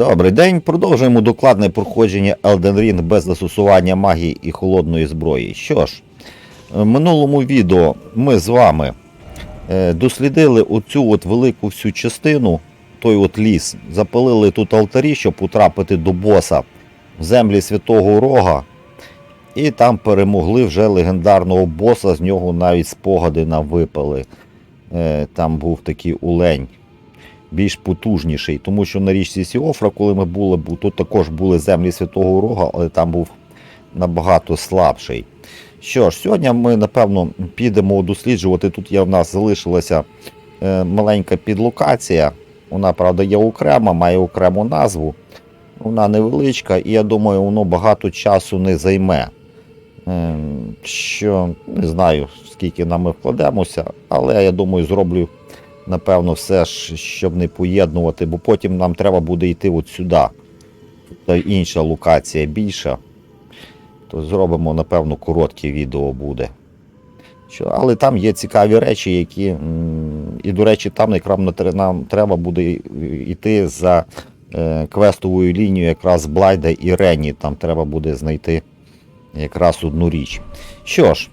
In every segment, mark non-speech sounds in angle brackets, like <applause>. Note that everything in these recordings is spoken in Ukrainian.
Добрий день. Продовжуємо докладне проходження Elden Ring без застосування магії і холодної зброї. Що ж, в минулому відео ми з вами е, дослідили оцю от велику всю частину, той от ліс, запалили тут алтарі, щоб потрапити до боса в землі Святого Рога. І там перемогли вже легендарного боса, з нього навіть спогади нам випали. Е, Там був такий улень більш потужніший, тому що на річці Сіофра, коли ми були, бу- тут також були землі Святого Рога, але там був набагато слабший. Що ж, сьогодні ми, напевно, підемо досліджувати. Тут є в нас залишилася е, маленька підлокація. Вона, правда, є окрема, має окрему назву. Вона невеличка, і я думаю, воно багато часу не займе. Е, Що не знаю, скільки нам ми вкладемося, але я думаю, зроблю напевно, все ж, щоб не поєднувати, бо потім нам треба буде йти от сюди. Тут інша локація більша. То зробимо, напевно, коротке відео буде. Але там є цікаві речі, які. І, до речі, там нам треба буде йти за е, квестовою лінією якраз Блайда і Рені. Там треба буде знайти якраз одну річ. Що ж,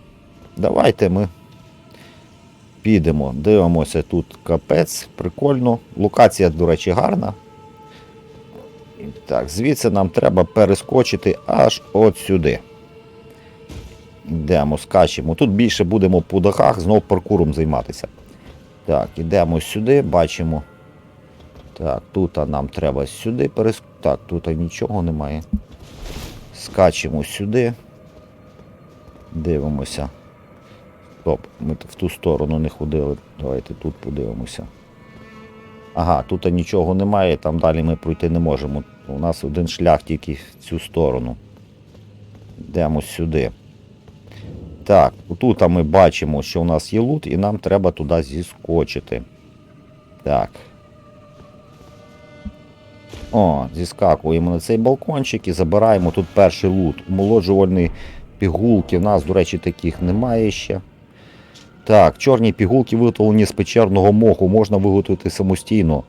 давайте ми Підемо, дивимося тут капець, прикольно. Локація, до речі, гарна. Так, звідси нам треба перескочити аж от сюди. Йдемо, скачемо. Тут більше будемо по дахах, знов паркуром займатися. Так, йдемо сюди, бачимо. Так, тут нам треба сюди перескочити. Так, тут нічого немає. Скачемо сюди. Дивимося. Стоп, ми в ту сторону не ходили. Давайте тут подивимося. Ага, тут нічого немає, там далі ми пройти не можемо. У нас один шлях тільки в цю сторону. Йдемо сюди. Так, тут ми бачимо, що у нас є лут, і нам треба туди зіскочити. Так. О, зіскакуємо на цей балкончик і забираємо тут перший лут. Умолоджувальні пігулки. У нас, до речі, таких немає ще. Так, чорні пігулки виготовлені з печерного моху, можна виготовити самостійно.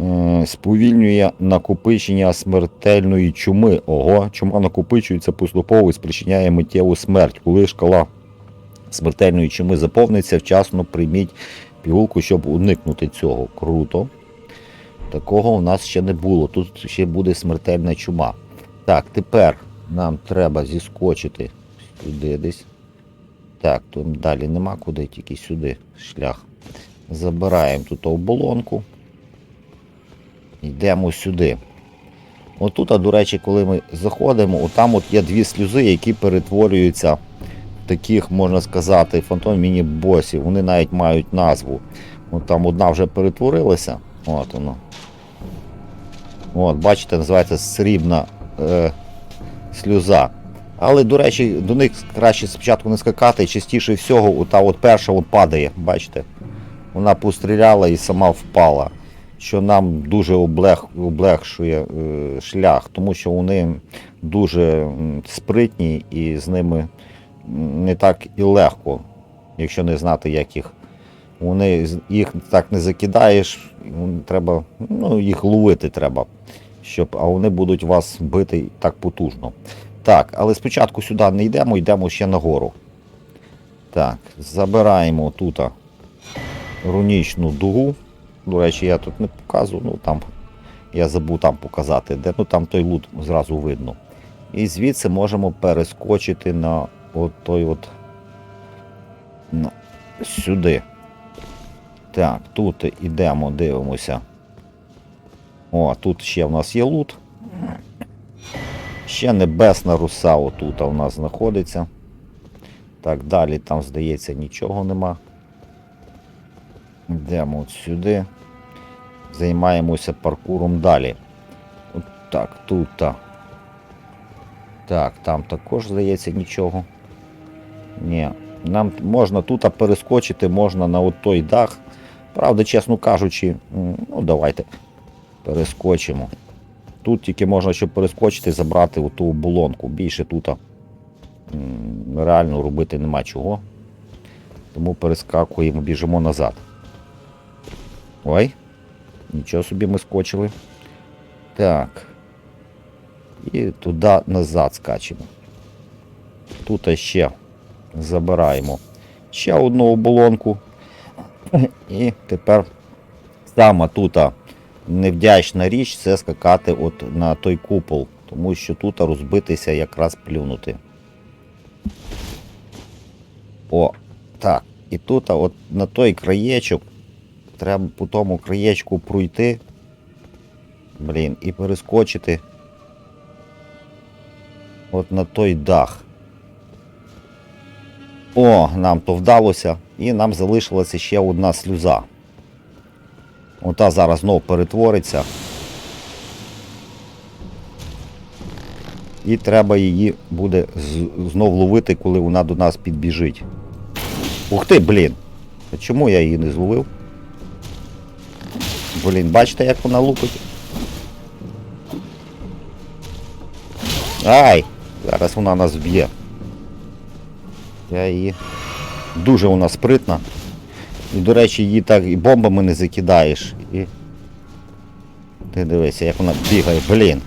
Е, Сповільнює накопичення смертельної чуми. Ого, чума накопичується поступово і спричиняє миттєву смерть. Коли шкала смертельної чуми заповниться, вчасно прийміть пігулку, щоб уникнути цього. Круто. Такого у нас ще не було. Тут ще буде смертельна чума. Так, тепер нам треба зіскочити сюди десь. Так, тут далі нема куди, тільки сюди шлях. Забираємо тут оболонку. Йдемо сюди. Отут, а, до речі, коли ми заходимо, отам от є дві сльози, які перетворюються в таких, можна сказати, фантом міні-босів. Вони навіть мають назву. От там одна вже перетворилася. От воно. От, бачите, називається срібна е, сльоза. Але, до речі, до них краще спочатку не скакати, частіше всього, ота от перша от падає, бачите? Вона постріляла і сама впала. Що нам дуже облег, облегшує е, шлях, тому що вони дуже спритні і з ними не так і легко, якщо не знати, як їх. Вони їх так не закидаєш, треба, ну, їх ловити треба, щоб, а вони будуть вас бити так потужно. Так, але спочатку сюди не йдемо, йдемо ще нагору. Так, забираємо тут рунічну дугу. До речі, я тут не показую, ну там я забув там показати, де ну там той лут зразу видно. І звідси можемо перескочити на от той от на, сюди. Так, тут ідемо, дивимося. О, тут ще в нас є лут. Ще небесна руса отут у нас знаходиться. Так, далі там, здається, нічого нема. Йдемо от сюди. Займаємося паркуром далі. От так, тут. та. Так, там також, здається, нічого. Ні. Нам можна тут перескочити, можна на от той дах. Правда, чесно кажучи, ну давайте перескочимо. Тут тільки можна, щоб перескочити, забрати оту оболонку. Більше тут реально робити нема чого. Тому перескакуємо, біжимо назад. Ой, нічого собі ми скочили. Так. І туди назад скачемо. Тут ще забираємо ще одну оболонку. І тепер сама тут невдячна річ це скакати от на той купол, тому що тут розбитися якраз плюнути. О, так. І тут от на той краєчок треба по тому краєчку пройти. Блін, і перескочити. От на той дах. О, нам то вдалося. І нам залишилася ще одна сльоза. Ота зараз знов перетвориться. І треба її буде знов ловити, коли вона до нас підбіжить. Ух ти, блін! А чому я її не зловив? Блін, бачите, як вона лупить? Ай! Зараз вона нас вб'є. Я її. Дуже вона спритна. І, до речі, її так і бомбами не закидаєш. І. Ти дивися, як вона бігає, блін.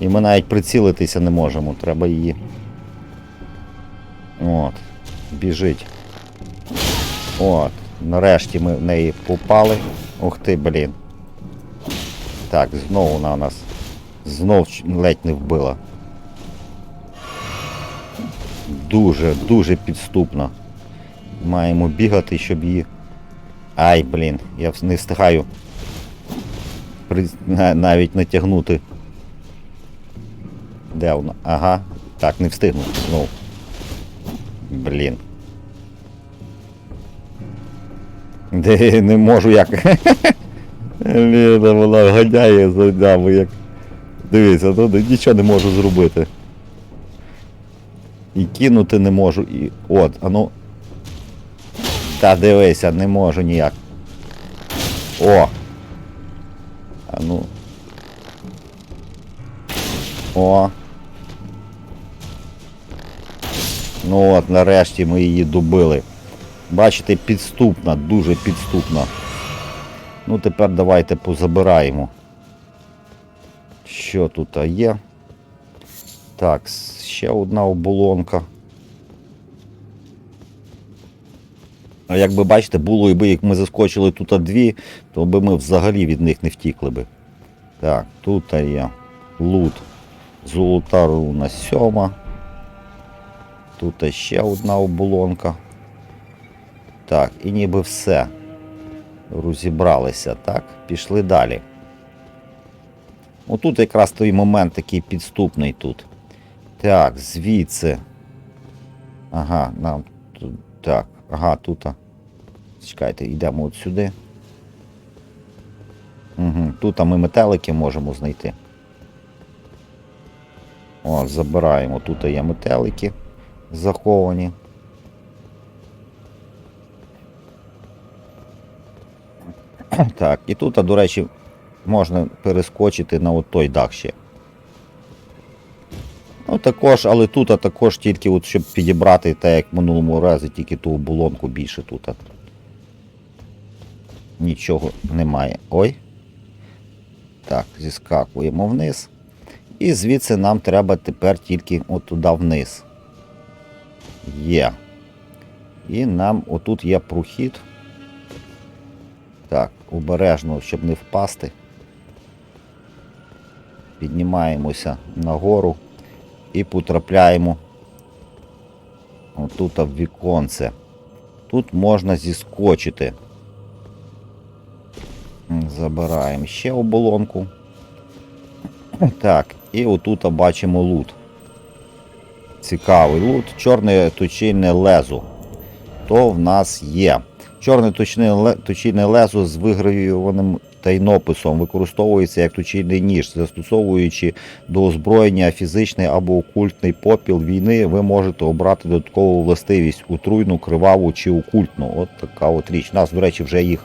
І ми навіть прицілитися не можемо. Треба її. От. Біжить. От. Нарешті ми в неї попали. Ух ти, блін. Так, знову вона нас. Знов ледь не вбила. Дуже, дуже підступно. Маємо бігати, щоб її. Ай, блін, я не встигаю навіть натягнути. Де вона? Ага. Так, не встигну. Ну. Блін. Де не можу як. <laughs> Ліна, вона ганяє за нами, як. Дивіться, ну нічого не можу зробити. І кинути не можу, і. От, а ну. Та дивися, не можу ніяк. О! А ну. О. Ну от, нарешті ми її добили. Бачите, підступна, дуже підступна. Ну тепер давайте позабираємо. Що тут є? Так, ще одна оболонка. А як би бачите, було і би, як ми заскочили тут дві, то би ми взагалі від них не втікли би. Так, тут є лут. Золота руна сьома. Тут ще одна оболонка. Так, і ніби все. Розібралися, так? Пішли далі. Отут якраз той момент такий підступний тут. Так, звідси. Ага, нам тут. Так, ага, тут. Чекайте, йдемо от сюди. Угу, тут ми метелики можемо знайти. О, забираємо. Тут є метелики заховані. Так, і тут, до речі, можна перескочити на от той дах ще. Ну також, але тут а також тільки от, щоб підібрати те, як в минулому разі, тільки ту оболонку більше тут. Нічого немає. Ой. Так, зіскакуємо вниз. І звідси нам треба тепер тільки от туди вниз. Є. І нам отут є прохід. Так, обережно, щоб не впасти. Піднімаємося нагору і потрапляємо отут в віконце. Тут можна зіскочити. Забираємо ще оболонку. Так, і отут бачимо лут. Цікавий лут. Чорне точильне лезо. То в нас є. Чорне точильне лезо з вигравійованим тайнописом використовується як точильний ніж, застосовуючи до озброєння фізичний або окультний попіл війни, ви можете обрати додаткову властивість утруйну, криваву чи окультну. От така от річ. У нас, до речі, вже їх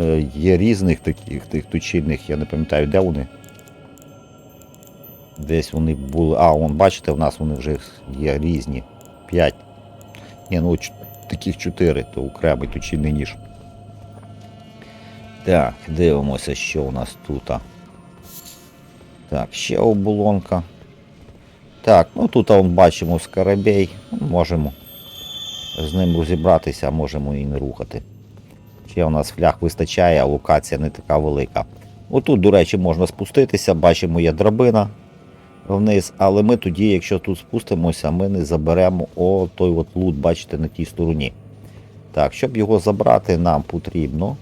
е, є різних таких тих точильних, я не пам'ятаю, де вони. Десь вони були. А, вон, бачите, в нас вони вже є різні. П'ять. Ні, ну таких чотири, то окремий точильний ніж. Так, дивимося, що у нас тут. Так, ще оболонка. Так, ну тут вон бачимо скарабей. Можемо з ним розібратися, можемо і не рухати. Ще у нас фляг вистачає, а локація не така велика. Отут, до речі, можна спуститися, бачимо, є драбина вниз, але ми тоді, якщо тут спустимося, ми не заберемо о, той от лут, бачите, на тій стороні. Так, щоб його забрати, нам потрібно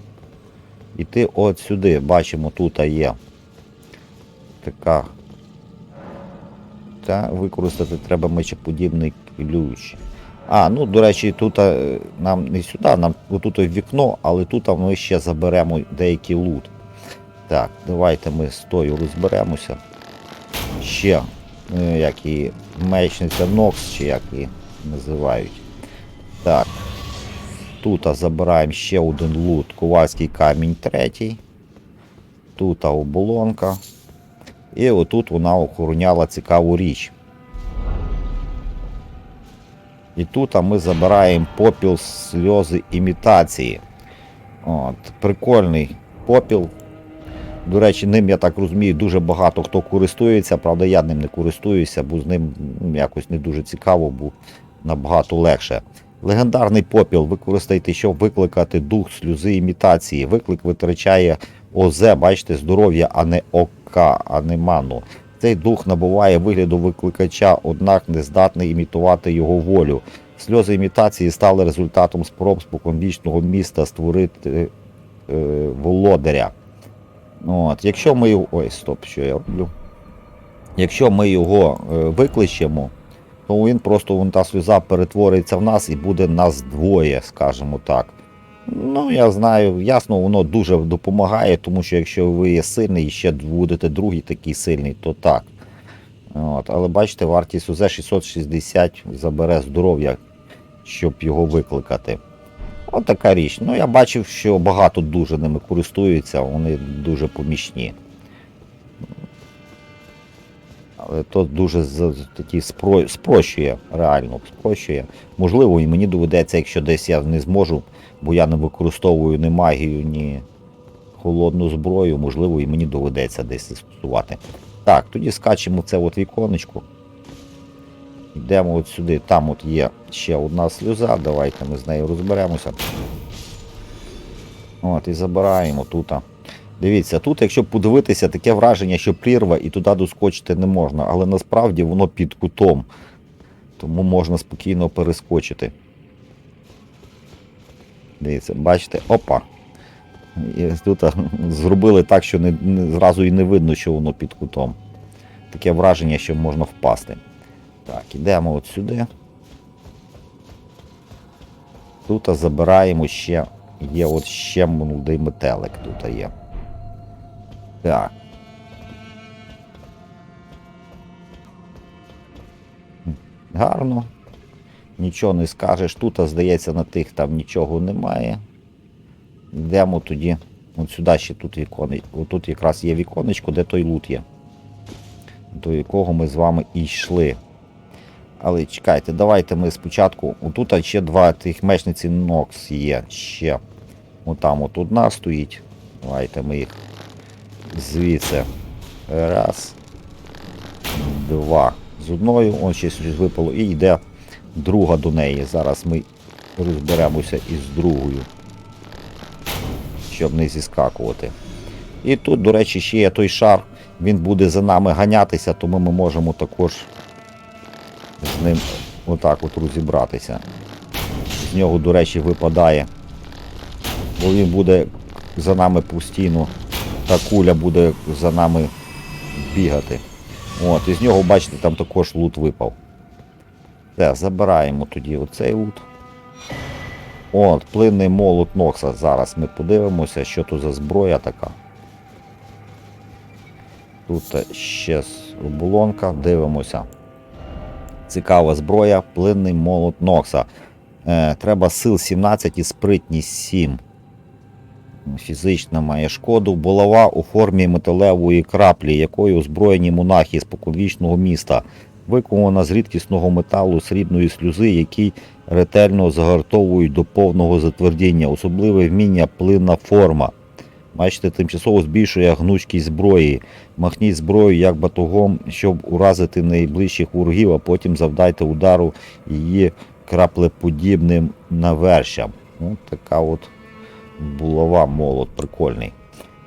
йти от сюди. Бачимо, тут є така. Та використати треба мечеподібний ключ. А, ну, до речі, тут е, нам не сюди, нам отут вікно, але тут ми ще заберемо деякий лут. Так, давайте ми з тою розберемося. Ще, е, як і мечниця Нокс, чи як її називають. Так. Тут забираємо ще один лут, ковальський камінь третій. Тут оболонка. І отут вона охороняла цікаву річ. І тут ми забираємо попіл сльози імітації. От, Прикольний попіл. До речі, ним, я так розумію, дуже багато хто користується. Правда, я ним не користуюся, бо з ним якось не дуже цікаво, бо набагато легше. Легендарний попіл використайте, щоб викликати дух сльози імітації. Виклик витрачає ОЗ, бачите, здоров'я, а не ОК, а не ману. Цей дух набуває вигляду викликача, однак не здатний імітувати його волю. Сльози імітації стали результатом спроб споконвічного міста створити е, володаря. От, Якщо ми його. Ой, стоп, що я роблю. Якщо ми його е, викличемо, то він просто вон та сльоза перетвориться в нас і буде нас двоє, скажімо так. Ну, я знаю, ясно, воно дуже допомагає, тому що якщо ви є сильний і ще будете другий такий сильний, то так. От, але бачите, вартість УЗ 660 забере здоров'я, щоб його викликати. От така річ. Ну, я бачив, що багато дуже ними користуються, вони дуже помічні. Але то дуже такі спро, спрощує, реально спрощує. Можливо, і мені доведеться, якщо десь я не зможу, бо я не використовую ні магію, ні холодну зброю, можливо, і мені доведеться десь застосувати. Так, тоді скачемо це от віконечко. Йдемо от сюди, там от є ще одна сльоза, давайте ми з нею розберемося. От, і забираємо тут. Дивіться, тут, якщо подивитися, таке враження, що прірва і туди доскочити не можна, але насправді воно під кутом. Тому можна спокійно перескочити. Дивіться, бачите, опа. І тут зробили так, що не, не, зразу і не видно, що воно під кутом. Таке враження, що можна впасти. Так, ідемо от сюди. Тут забираємо ще. Є от ще молодий метелик тут є. Так. Гарно. Нічого не скажеш. Тут, здається, на тих там нічого немає. Йдемо тоді. От сюди ще тут віконечко. Тут якраз є віконечко, де той лут є. До якого ми з вами і йшли. Але чекайте, давайте ми спочатку. Отут ще два тих мечниці Нокс є. Ще. Отам от одна стоїть. Давайте ми їх звідси. Раз. Два. З одною, он ще щось випало, і йде друга до неї. Зараз ми розберемося із другою. Щоб не зіскакувати. І тут, до речі, ще є той шар. Він буде за нами ганятися, тому ми можемо також з ним отак от розібратися. З нього, до речі, випадає. Бо він буде за нами постійно, та куля буде за нами бігати. От, і з нього, бачите, там також лут випав. Все, забираємо тоді оцей лут. От, плинний молот Нокса. Зараз ми подивимося, що тут за зброя така. Тут ще оболонка, дивимося. Цікава зброя, плинний молот Нокса. Е, треба сил 17 і спритність 7. Фізична має шкоду. Булава у формі металевої краплі, якою озброєні монахи з поконвічного міста. Виконана з рідкісного металу срібної сльози, який ретельно загартовують до повного затвердіння. Особливе вміння плинна форма. Бачите, тимчасово збільшує гнучкість зброї. Махніть зброю як батогом, щоб уразити найближчих ворогів, а потім завдайте удару її краплеподібним навершам. Ну, така от булава молот, прикольний.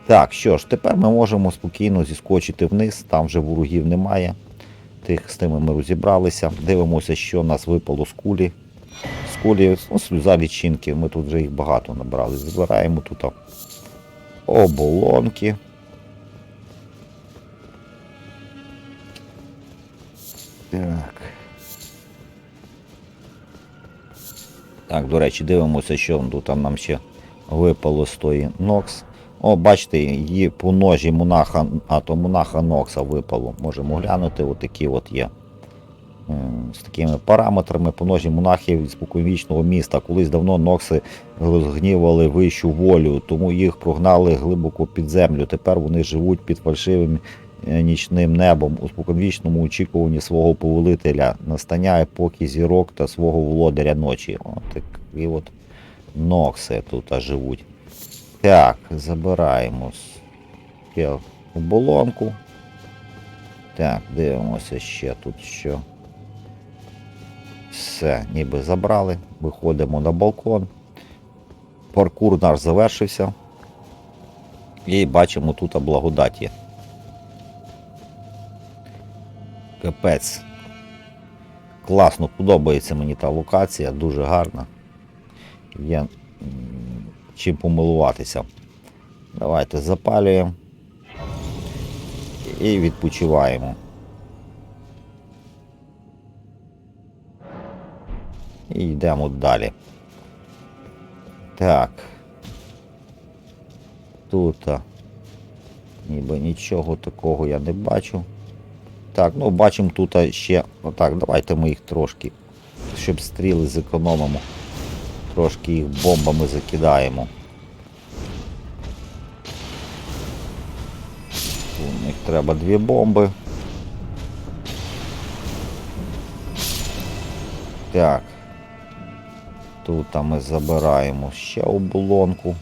Так, що ж, тепер ми можемо спокійно зіскочити вниз, там вже ворогів немає. Тих з тими ми розібралися. Дивимося, що нас випало з кулі. З кулі, ну, сльоза лічинки, ми тут вже їх багато набрали. Збираємо тут оболонки. Так. Так, до речі, дивимося, що там нам ще випало з тої Нокс. О, бачите, її по ножі монаха, а то монаха Нокса випало. Можемо глянути, отакі от є. З такими параметрами по ножі монахів споконвічного міста. Колись давно Нокси розгнівали вищу волю, тому їх прогнали глибоко під землю. Тепер вони живуть під фальшивим е, нічним небом у споконвічному очікуванні свого повелителя, настання епохи зірок та свого володаря ночі. От такі от Нокси тут живуть. Так, забираємо оболонку. Так, дивимося ще тут що. Все, ніби забрали. Виходимо на балкон. Паркур наш завершився. І бачимо тут благодать є. Капець. Класно, подобається мені та локація, дуже гарна. Є чим помилуватися. Давайте запалюємо і відпочиваємо. І йдемо далі. Так. Тут ніби нічого такого я не бачу. Так, ну бачимо тут ще. Отак, давайте ми їх трошки, щоб стріли зекономимо. Трошки їх бомбами закидаємо. У них треба дві бомби. Так. Тут ми забираємо ще оболонку.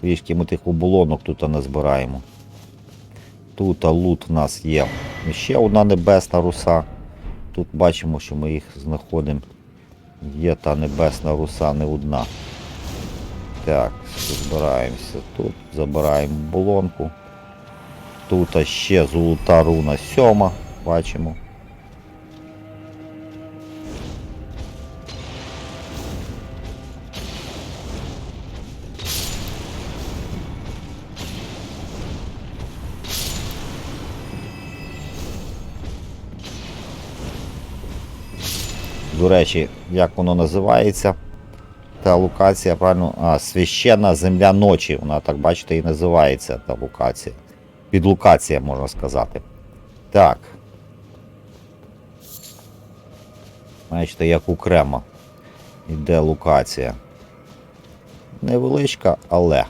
Трішки ми тих оболонок тут не збираємо. Тут лут у нас є. Ще одна небесна руса. Тут бачимо, що ми їх знаходимо. Є та небесна руса не одна. Так, збираємося тут, забираємо болонку. Тут ще золота руна сьома, бачимо. До речі, як воно називається? Та локація, правильно, а, священна земля ночі. Вона так, бачите, і називається та локація. Підлокація, можна сказати. Так. Бачите, як окремо йде локація. Невеличка, але.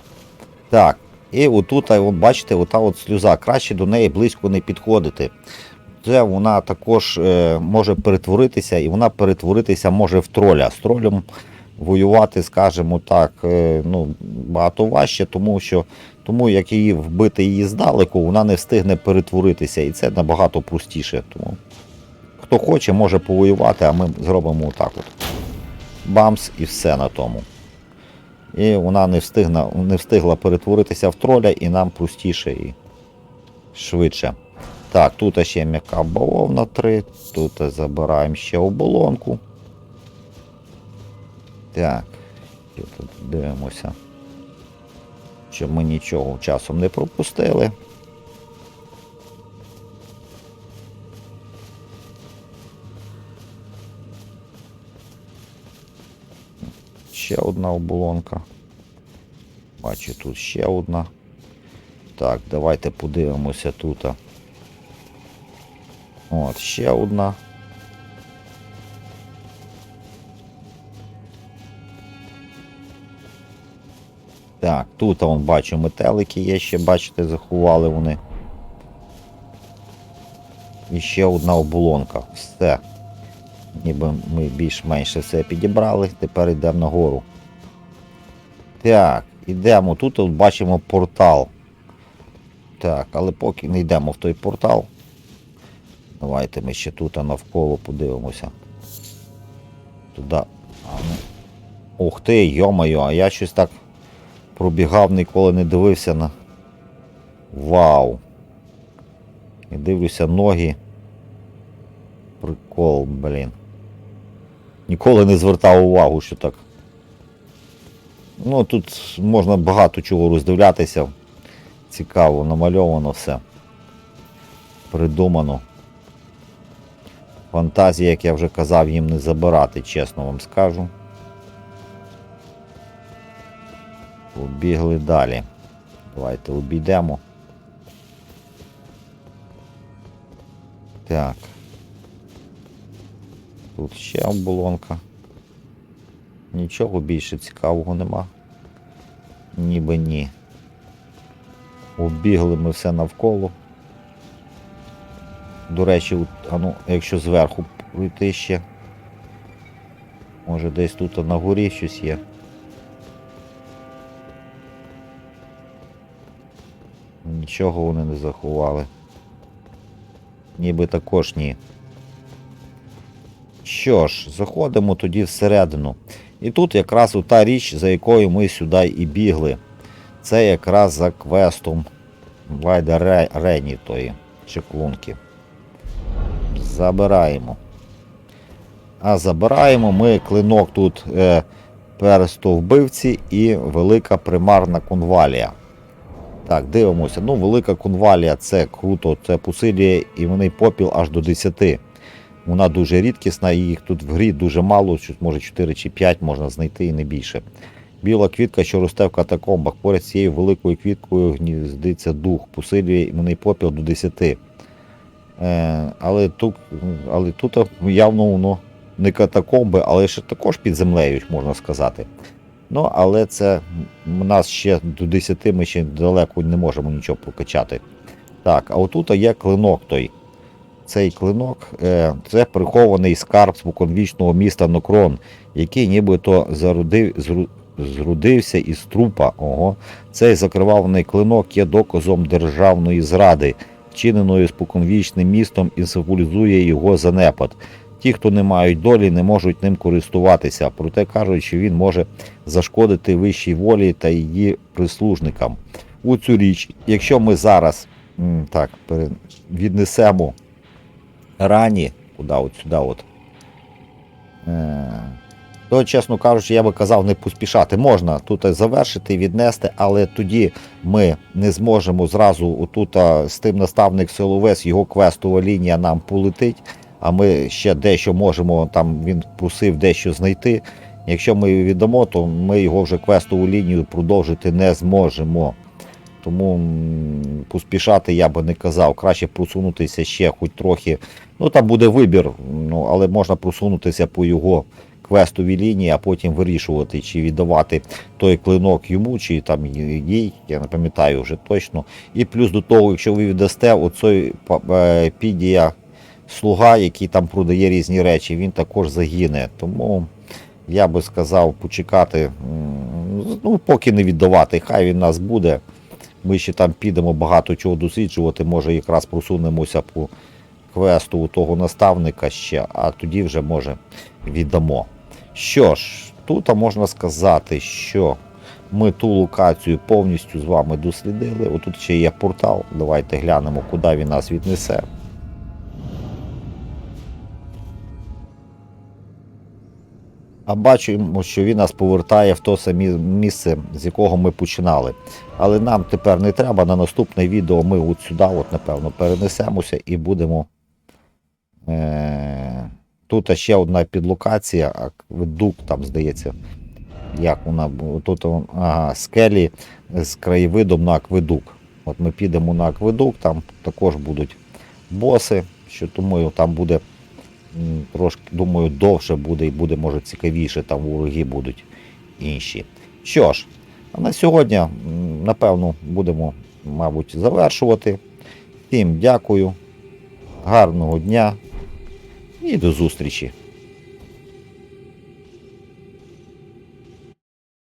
Так. І отут, от, бачите, ота от сльоза. Краще до неї близько не підходити. Це вона також е, може перетворитися, і вона перетворитися може в троля. З тролем воювати, скажімо так, е, ну, багато важче, тому що тому як її вбити її здалеку, вона не встигне перетворитися, і це набагато простіше. Тому хто хоче, може повоювати, а ми зробимо отак от. Бамс і все на тому. І вона не встигла, не встигла перетворитися в троля, і нам простіше і швидше. Так, тут ще м'яка бавовна 3, тут забираємо ще оболонку. Так, тут дивимося, щоб ми нічого часом не пропустили. Ще одна оболонка. Бачу, тут ще одна. Так, давайте подивимося тут. От, ще одна. Так, тут вон бачу метелики є ще, бачите, заховали вони. І ще одна оболонка. Все. Ніби ми більш-менше все підібрали, тепер йдемо нагору. Так, Ідемо. Тут от бачимо портал. Так, але поки не йдемо в той портал. Давайте ми ще тут навколо подивимося. Туди. Ну. Ух ти, йомайо, а я щось так пробігав, ніколи не дивився на. Вау. І дивлюся ноги. Прикол, блін. Ніколи не звертав увагу, що так. Ну, тут можна багато чого роздивлятися. Цікаво, намальовано все. Придумано. Фантазії, як я вже казав, їм не забирати, чесно вам скажу. Побігли далі. Давайте обійдемо. Так. Тут ще оболонка. Нічого більше цікавого нема. Ніби ні. Обігли ми все навколо. До речі, а ну, якщо зверху пройти ще. Може десь тут на горі щось є. Нічого вони не заховали. Ніби також ні. Що ж, заходимо тоді всередину. І тут якраз та річ, за якою ми сюди і бігли. Це якраз за квестом Вайда Рені тої чеклунки. Забираємо. А забираємо ми клинок тут е, перстовбивці і велика примарна конвалія. Так, дивимося. Ну, велика конвалія це круто, це посилює іменний попіл аж до 10. Вона дуже рідкісна, їх тут в грі дуже мало, може 4 чи 5 можна знайти і не більше. Біла квітка, що росте в катакомбах, поряд з цією великою квіткою гніздиться дух, посилює іменний попіл до 10. Е, але, тут, але тут явно воно не катакомби, але ще також під землею, можна сказати. Ну, але це у нас ще до 10 ми ще далеко не можемо нічого прокачати. Так, а отут є клинок той. Цей клинок е, це прихований скарб споконвічного міста Нокрон, який нібито зарудив, зру, зрудився із трупа. Ого. Цей закривавлений клинок є доказом державної зради, вчиненої споконвічним містом і символізує його занепад. Ті, хто не мають долі, не можуть ним користуватися, проте кажуть, що він може зашкодити вищій волі та її прислужникам. У цю річ, якщо ми зараз так, віднесемо рані, куди от сюди, от, е, то, чесно кажучи, я би казав, не поспішати. Можна тут завершити, віднести, але тоді ми не зможемо зразу отут з тим наставник силовес, його квестова лінія нам полетить, а ми ще дещо можемо, там він просив дещо знайти. Якщо ми його віддамо, то ми його вже квестову лінію продовжити не зможемо. Тому поспішати я би не казав. Краще просунутися ще хоч трохи. Ну там буде вибір, ну, але можна просунутися по його квестовій лінії, а потім вирішувати, чи віддавати той клинок йому, чи там їй, я не пам'ятаю вже точно. І плюс до того, якщо ви віддасте оцей е, підія слуга, який там продає різні речі, він також загине. Тому я би сказав почекати, ну, поки не віддавати, хай він нас буде. Ми ще там підемо багато чого досліджувати, може якраз просунемося по квесту у того наставника ще, а тоді вже може віддамо. Що ж, тут можна сказати, що ми ту локацію повністю з вами дослідили. Отут ще є портал. Давайте глянемо, куди він нас віднесе. А бачимо, що він нас повертає в то саме місце, з якого ми починали. Але нам тепер не треба. На наступне відео ми от сюди, от, напевно, перенесемося і будемо. Е- Тут ще одна підлокація, акведук, там, здається, як вона тут ага, скелі з краєвидом на акведук. От ми підемо на акведук, там також будуть боси, що тому там буде трошки, думаю, довше буде і буде, може, цікавіше, там вороги будуть інші. Що ж, на сьогодні, напевно, будемо, мабуть, завершувати. Всім дякую, гарного дня і до зустрічі.